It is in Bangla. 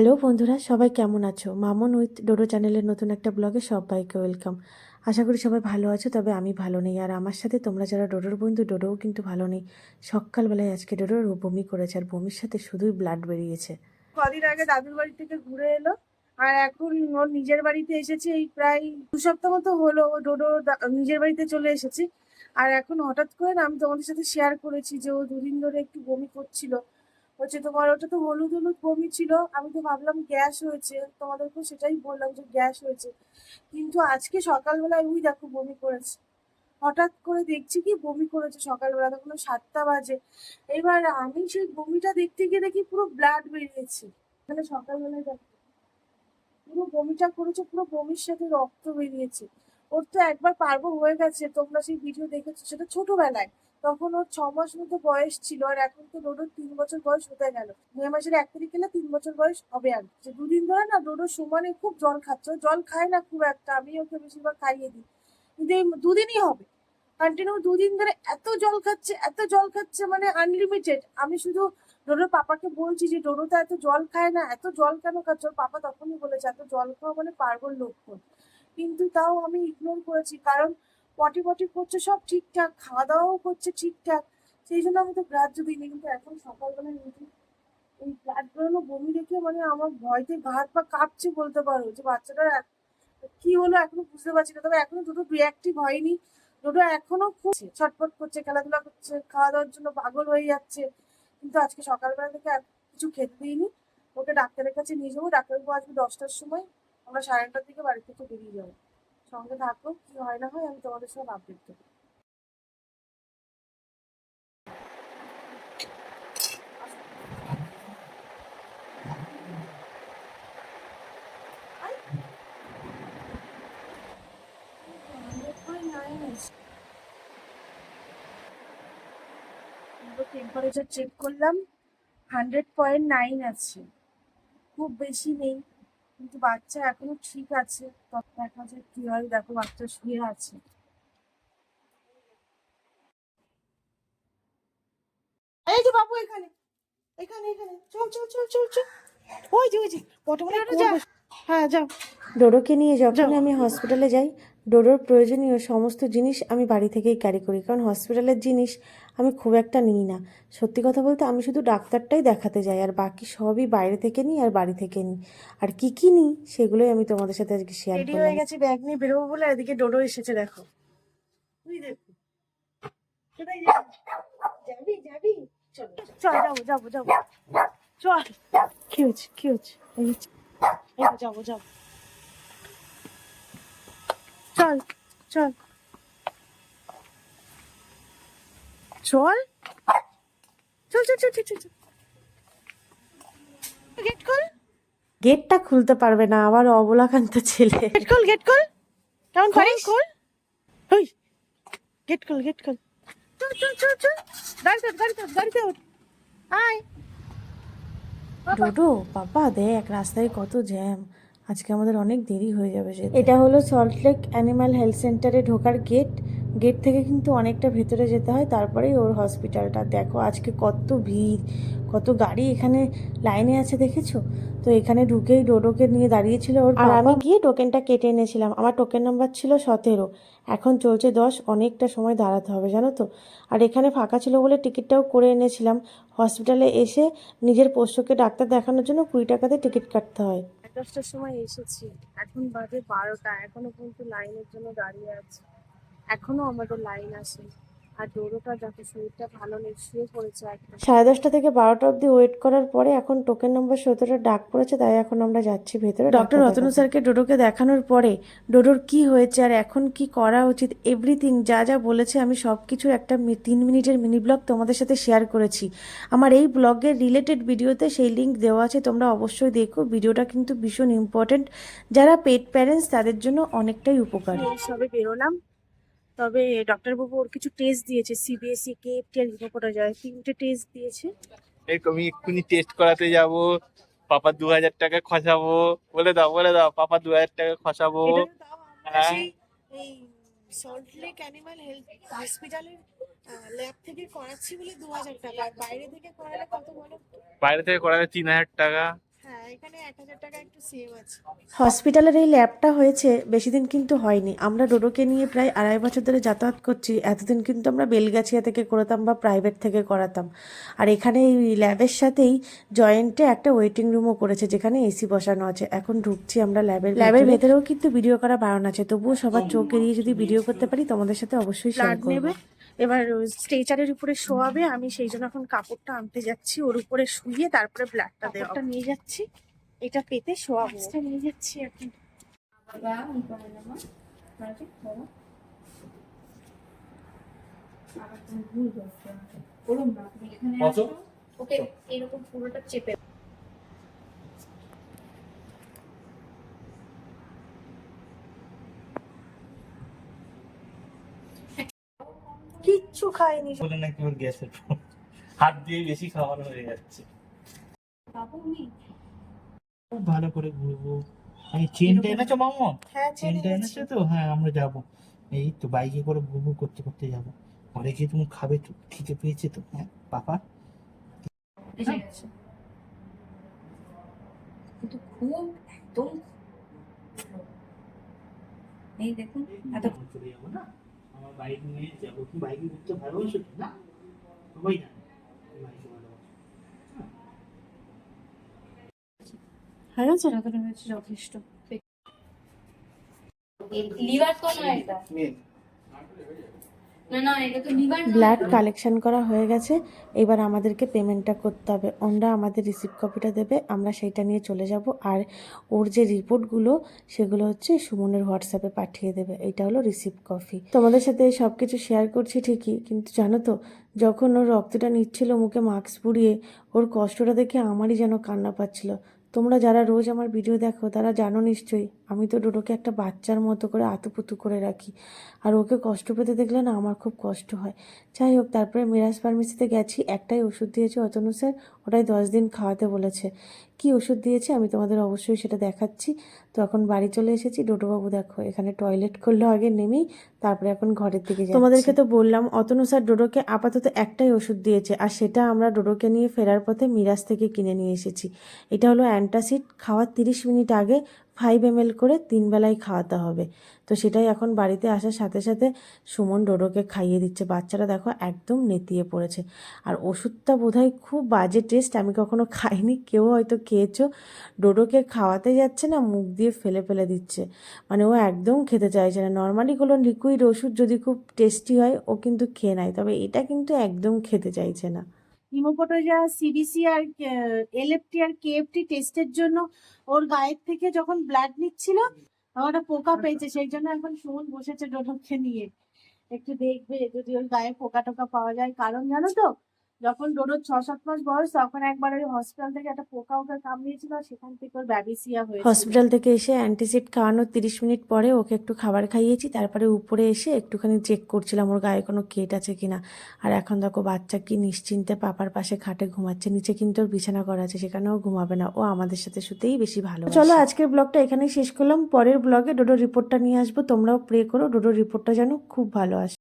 হ্যালো বন্ধুরা, সবাই কেমন আছো? মামন উইথ ডোডো চ্যানেলের নতুন একটা ব্লগে সবাইকে ওয়েলকাম। আশা করি সবাই ভালো আছো, তবে আমি ভালো নেই। আর আমার সাথে তোমরা যারা ডোডোর বন্ধু, ডোডোও কিন্তু ভালো নেই। সকালবেলায় আজকে ডোডোর বমি করেছে, আর বমির সাথে শুধুই ব্লাড বেরিয়েছে। কদিন আগে দাদুর বাড়ি থেকে ঘুরে এলো, আর এখন ওর নিজের বাড়িতে এসেছে এই প্রায় দু সপ্তাহ মতো হলো ডোডো নিজের বাড়িতে চলে এসেছে। আর এখন হঠাৎ করে আমি তোমাদের সাথে শেয়ার করেছি যে ও দুদিন ধরে একটু বমি করছিল। হচ্ছে তোমার ওটা তো হলুদ হলুদ বমি ছিল। আমি তো ভাবলাম গ্যাস হয়েছে। তোমাদেরকেও সেটাই বললাম যে গ্যাস হয়েছে। কিন্তু আজকে সকালবেলায় ওই দেখো বমি করেছে। হঠাৎ করে দেখছি কি বমি করেছে সকালবেলা, তখন সাতটা বাজে। এবার আমি সেই বমিটা দেখতে গিয়ে দেখি পুরো ব্লাড বেরিয়েছে। মানে সকালবেলায় দেখো, পুরো বমিটা করেছে, পুরো বমির সাথে রক্ত বেরিয়েছে। ওর তো একবার পারব হয়ে গেছে, তোমরা সেই ভিডিও দেখেছ, সেটা ছোটবেলায়। তখন ওর ছ মাস মতো বয়স ছিল আর এখন তো ডোডোর তিন বছর বয়স হতে গেল? মে মাসের এক তারিখ গেলে তিন বছর বয়স হবে আর যে দুদিন ধরে না ডোডোর সমানে খুব জল খাচ্ছে জল খায় না খুব একটা, আমি ওকে বেশিরভাগ খাইয়ে দিই। কিন্তু এই দুদিনই হবে। কন্টিনিউ দুদিন ধরে এত জল খাচ্ছে, এত জল খাচ্ছে মানে আনলিমিটেড আমি শুধু ডোডোর পাপাকে বলছি যে ডোডো তো এত জল খায় না, এত জল কেন খাচ্ছে? ওর পাপা তখনই বলেছে, এত জল খাওয়া মানে পার্বণ লক্ষণ কিন্তু তাও আমি ইগনোর করেছি। কারণ পটি পটি করছে সব ঠিকঠাক খাওয়া দাওয়াও করছে ঠিকঠাক। সেই জন্য আমি তো গ্রাহ্য দিইনি। কিন্তু এখন সকালবেলা নিজে এই ব্লাড বেরোনো বমি দেখে মানে আমার ভয়তে হাত পা কাঁপছে বলতে পারো যে বাচ্চাটার কি হলো এখনও বুঝতে পারছি না। তবে এখনও দুটো রিয়াক্টিভ হয়নি। দুটো এখনও খুব ছটফট করছে, খেলাধুলা করছে খাওয়া দাওয়ার জন্য পাগল হয়ে যাচ্ছে। কিন্তু আজকে সকালবেলা থেকে কিছু খেতে দিইনি। ওকে ডাক্তারের কাছে নিয়ে যাব। ডাক্তারবাবু আসবে দশটার সময়। আমরা সাড়ে নটার দিকে বাড়ি থেকে বেরিয়ে যাব। সঙ্গে থাকো, কি হয় না হয় আমি তোমাদের সব আপডেট দেবো। টেম্পারেচার চেক করলাম হান্ড্রেড পয়েন্ট নাইন আছে। খুব বেশি নেই। কিন্তু বাচ্চা এখনও ঠিক আছে। দেখা যায় কি হয়। দেখো বাচ্চা শুয়ে আছে। এই যে বাবু এখানে এখানে এখানে। চল চল চল চল চল। ওই যে ওই যে পটমনে হ্যাঁ যাও। ডোডোকে নিয়ে যখন আমি হসপিটালে যাই ডোডোর প্রয়োজনীয় সমস্ত জিনিস আমি বাড়ি থেকেই ক্যারি করি। কারণ হসপিটালের জিনিস আমি খুব একটা নিই না। সত্যি কথা বলতে আমি শুধু ডাক্তারটাই দেখাতে যাই আর বাকি সবই বাইরে থেকে নিই আর বাড়ি থেকে নিই। আর কি কি নিই সেগুলোই আমি তোমাদের সাথে আজকে শেয়ার রেডি হয়ে গেছি ব্যাগ নিয়ে বেরোবো বলে এদিকে ডোডো এসেছে দেখো। তুই দেখো যাবি? যাবি? চল যাব যাব যাব। চল। কি হচ্ছে? কি হচ্ছে? যাব যাব। চল চল। চল? চল চল চল চল চল চল। গেট কল গেটটা খুলতে পারবে না আবার অবলাকান্ত ছেলে। গেট কল গেট কল কেমন পারিস? কল ওই গেট কল গেট কল চল চল চল চল। গাড়িতে গাড়িতে গাড়িতে ওঠ আয়। ডোডো বাবা দেখ রাস্তায় কত জ্যাম। আজকে আমাদের অনেক দেরি হয়ে যাবে যে এটা হলো সল্টলেক অ্যানিমাল হেলথ সেন্টারে ঢোকার গেট গেট থেকে কিন্তু অনেকটা ভেতরে যেতে হয় তারপরেই ওর হসপিটালটা দেখো আজকে কত ভিড় কত গাড়ি এখানে লাইনে আছে দেখেছ? তো এখানে ঢুকেই ডোডোকে নিয়ে দাঁড়িয়েছিল ওর আর আমি গিয়ে টোকেনটা কেটে এনেছিলাম। আমার টোকেন নাম্বার ছিল সতেরো। এখন চলছে দশ অনেকটা সময় দাঁড়াতে হবে জানো তো? আর এখানে ফাঁকা ছিল বলে টিকিটটাও করে এনেছিলাম। হসপিটালে এসে নিজের পোষ্যকে ডাক্তার দেখানোর জন্য কুড়ি টাকাতে টিকিট কাটতে হয়। দশটার সময় এসেছি। এখন বাজে বারোটা। এখনও কিন্তু লাইনের জন্য দাঁড়িয়ে আছে। এখনও আমাদের লাইন আসে আর ডোরোটা দেখো শরীরটা ভালো নেই শুয়ে পড়েছে সাড়ে দশটা থেকে বারোটা অবধি ওয়েট করার পরে এখন টোকেন নম্বর সতেরো ডাক পড়েছে তাই এখন আমরা যাচ্ছি ভেতরে। ডক্টর রতন স্যারকে ডোডোকে দেখানোর পরে ডোডোর কি হয়েছে আর এখন কি করা উচিত এভরিথিং যা যা বলেছে আমি সব কিছুর একটা তিন মিনিটের মিনি ব্লগ তোমাদের সাথে শেয়ার করেছি। আমার এই ব্লগের রিলেটেড ভিডিওতে সেই লিঙ্ক দেওয়া আছে তোমরা অবশ্যই দেখো ভিডিওটা কিন্তু ভীষণ ইম্পর্ট্যান্ট যারা পেট প্যারেন্টস তাদের জন্য অনেকটাই উপকারী। সবে বেরোলাম। তবে ডক্টর বাবু ওর কিছু টেস্ট দিয়েছে সিবিএসই কেএফটি আর হিপোপোটাজয় তিনটে টেস্ট দিয়েছে? এই আমি এক্ষুনি টেস্ট করাতে যাব পাপা দু হাজার টাকা খসাবো বলে দাও বলে দাও পাপা দু হাজার টাকা খসাবো। হ্যাঁ। এই সল্টলেক অ্যানিমাল হেলথ হসপিটালের ল্যাব থেকে করাচ্ছি বলে দু হাজার টাকা আর বাইরে থেকে করালে কত বলো? বাইরে থেকে করালে তিন হাজার টাকা। হ্যাঁ এখানে এক হাজার টাকা একটু সেভ আছে। হসপিটালের এই ল্যাবটা হয়েছে বেশি দিন কিন্তু হয়নি। আমরা ডোডোকে নিয়ে প্রায় আড়াই বছর ধরে যাতায়াত করছি। এতদিন কিন্তু আমরা বেলগাছিয়া থেকে করাতাম বা প্রাইভেট থেকে করাতাম। আর এখানে এই ল্যাবের সাথেই জয়েন্টে একটা ওয়েটিং রুমও করেছে যেখানে এসি বসানো আছে। এখন ঢুকছি আমরা ল্যাবের ল্যাবের ভেতরেও কিন্তু ভিডিও করা বারণ আছে। তবুও সবার চোখ এড়িয়ে যদি ভিডিও করতে পারি তোমাদের সাথে অবশ্যই শেয়ার করব। এবার স্ট্রেচারের উপরে শোয়াবে আমি সেই জন্য এখন কাপড়টা আনতে যাচ্ছি ওর উপরে শুয়ে তারপরে ব্লাডটা দেওয়া কাপড়টা নিয়ে যাচ্ছি। এটা পেতে শোয়াবো নিয়ে যাচ্ছি এখন। ওকে এরকম পুরোটা চেপে কিচ্ছু খাইনি। বলে নাকি ওর গ্যাসের হাত দিয়ে বেশি খাওয়ানো হয়ে যাচ্ছে। বাবু খুব ভালো করে ঘুরবো। এই চেনটা এনেছো মামা? হ্যাঁ চেনটা এনেছো। তো? হ্যাঁ আমরা যাব। এই তো বাইকে করে ঘুরবো করতে করতে যাব। পরে গিয়ে তুমি খাবে তো খিদে পেয়েছে তো হ্যাঁ এসে কিন্তু খুব একদম এই দেখুন এত চলে যাব না? আমার বাইক নিয়ে যাব। তুমি বাইকে ঘুরতে ভালোবাসো তো না সবাই জানে বাইকে ভালোবাসো। হয়ে গেছে হয়েছে যথেষ্ট। লিভার তো না এটা। না না ব্লাড কালেকশন করা হয়ে গেছে। এবার আমাদেরকে পেমেন্টটা করতে হবে। ওনরা আমাদের রিসিপ্ট কপিটা দেবে। আমরা সেইটা নিয়ে চলে যাব। আর ওর যে রিপোর্টগুলো, সেগুলো হচ্ছে সুমনের হোয়াটসঅ্যাপে পাঠিয়ে দেবে। এটা হলো রিসিপ্ট কপি। তোমাদের সাথে সব কিছু শেয়ার করছি ঠিকই, কিন্তু জানো তো, যখন ওর রক্তটা নিচ্ছিল, মুখে মাস্ক পুড়িয়ে ওর কষ্টটা দেখে আমারই যেন কান্না পাচ্ছিল। তোমরা যারা রোজ আমার ভিডিও দেখো, তারা জানো নিশ্চয়ই, আমি তো ডোডোকে একটা বাচ্চার মতো করে আতুপুতু করে রাখি। আর ওকে কষ্ট পেতে দেখলে না আমার খুব কষ্ট হয়। যাই হোক, তারপরে মিরাজ ফার্মেসিতে গেছি, একটাই ওষুধ দিয়েছে অতনু স্যার ওটাই দশ দিন খাওয়াতে বলেছে। কি ওষুধ দিয়েছে আমি তোমাদের অবশ্যই সেটা দেখাচ্ছি। তো এখন বাড়ি চলে এসেছি। ডোটোবাবু দেখো, এখানে টয়লেট করল আগে নেমেই তারপরে এখন ঘরের দিকে। তোমাদেরকে তো বললাম, অতনু স্যার ডোডোকে আপাতত একটাই ওষুধ দিয়েছে আর সেটা আমরা ডোডোকে নিয়ে ফেরার পথে মিরাজ থেকে কিনে নিয়ে এসেছি। এটা হলো অ্যান্টাসিড খাওয়ার তিরিশ মিনিট আগে ফাইভ এম এল করে তিন বেলায় খাওয়াতে হবে। তো সেটাই এখন বাড়িতে আসার সাথে সাথে সুমন ডোডোকে খাইয়ে দিচ্ছে। বাচ্চারা দেখো একদম নেতিয়ে পড়েছে। আর ওষুধটা বোধহয় খুব বাজে টেস্ট আমি কখনো খাইনি। কেউ হয়তো খেয়েছো। ডোডোকে খাওয়াতে যাচ্ছে না, মুখ দিয়ে ফেলে ফেলে দিচ্ছে। মানে ও একদম খেতে চাইছে না। নর্মালি কোনো লিকুইড ওষুধ যদি খুব টেস্টি হয়, ও কিন্তু খেয়ে নেয়। তবে এটা কিন্তু একদম খেতে চাইছে না। হিমোপোটোজা সিবিসি আর এলএফটি আর কেএফটি টেস্টের জন্য ওর গায়ের থেকে যখন ব্লাড নিচ্ছিল তখন একটা পোকা পেয়েছে সেই জন্য এখন সুমন বসেছে ডোনককে নিয়ে। একটু দেখবে যদি ওর গায়ে পোকা টোকা পাওয়া যায়। কারণ জানো তো যখন ডোডোর ছ সাত মাস বয়স তখন একবার ওই হসপিটাল থেকে একটা পোকা ওকে কামড়িয়েছিল আর সেখান থেকে ওর ব্যাবিসিয়া হয়েছে হসপিটাল থেকে এসে অ্যান্টিসিড খাওয়ানোর তিরিশ মিনিট পরে ওকে একটু খাবার খাইয়েছি তারপরে উপরে এসে একটুখানি চেক করছিলাম ওর গায়ে কোনো কেট আছে কিনা। আর এখন দেখো বাচ্চা কি নিশ্চিন্তে পাপার পাশে খাটে ঘুমাচ্ছে নিচে কিন্তু ওর বিছানা করা আছে সেখানেও ঘুমাবে না। ও আমাদের সাথে শুতেই বেশি ভালো চলো আজকের ব্লগটা এখানেই শেষ করলাম। পরের ব্লগে ডোডোর রিপোর্টটা নিয়ে আসব। তোমরাও প্রে করো ডোডোর রিপোর্টটা যেন খুব ভালো আসে।